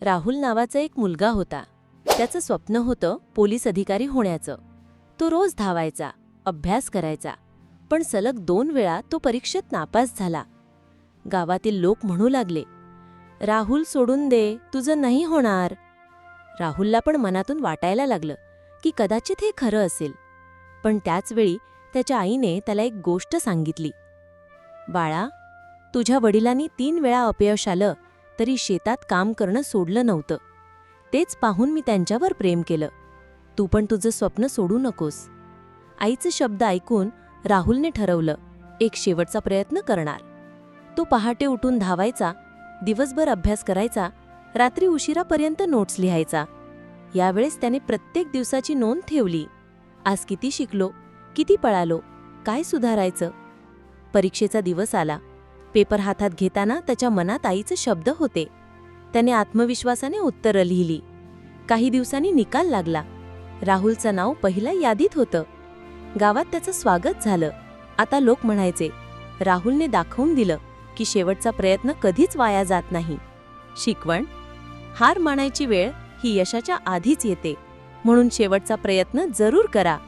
राहुल नावाचा एक मुलगा होता. त्याचं स्वप्न होतं पोलीस अधिकारी होण्याचं. तो रोज धावायचा अभ्यास करायचा पण सलग दोन वेळा तो परीक्षेत नापास झाला. गावातील लोक म्हणू लागले राहुल सोडून दे तुझं नाही होणार. राहुलला पण मनातून वाटायला लागलं की कदाचित हे खरं असेल. पण त्याचवेळी त्याच्या आईने त्याला एक गोष्ट सांगितली. बाळा तुझ्या वडिलांनी तीन वेळा अपयश आलं तरी शेतात काम करणं सोडलं नव्हतं. तेच पाहून मी त्यांच्यावर प्रेम केलं. तू पण तुझं स्वप्न सोडू नकोस. आईचे शब्द ऐकून राहुलने ठरवलं एक शेवटचा प्रयत्न करणार. तो पहाटे उठून धावायचा दिवसभर अभ्यास करायचा रात्री उशिरापर्यंत नोट्स लिहायचा. यावेळेस त्याने प्रत्येक दिवसाची नोंद ठेवली. आज किती शिकलो किती पळालो काय सुधारायचं? परीक्षेचा दिवस आला. पेपर हातात घेताना त्याच्या मनात आईचे शब्द होते. त्याने आत्मविश्वासाने उत्तरं लिहिली. काही दिवसांनी निकाल लागला. राहुलचं नाव पहिल्या यादीत होतं. गावात त्याचं स्वागत झालं. आता लोक म्हणायचे राहुलने दाखवून दिलं की शेवटचा प्रयत्न कधीच वाया जात नाही. शिकवण हार मानायची वेळ ही यशाच्या आधीच येते. म्हणून शेवटचा प्रयत्न जरूर करा.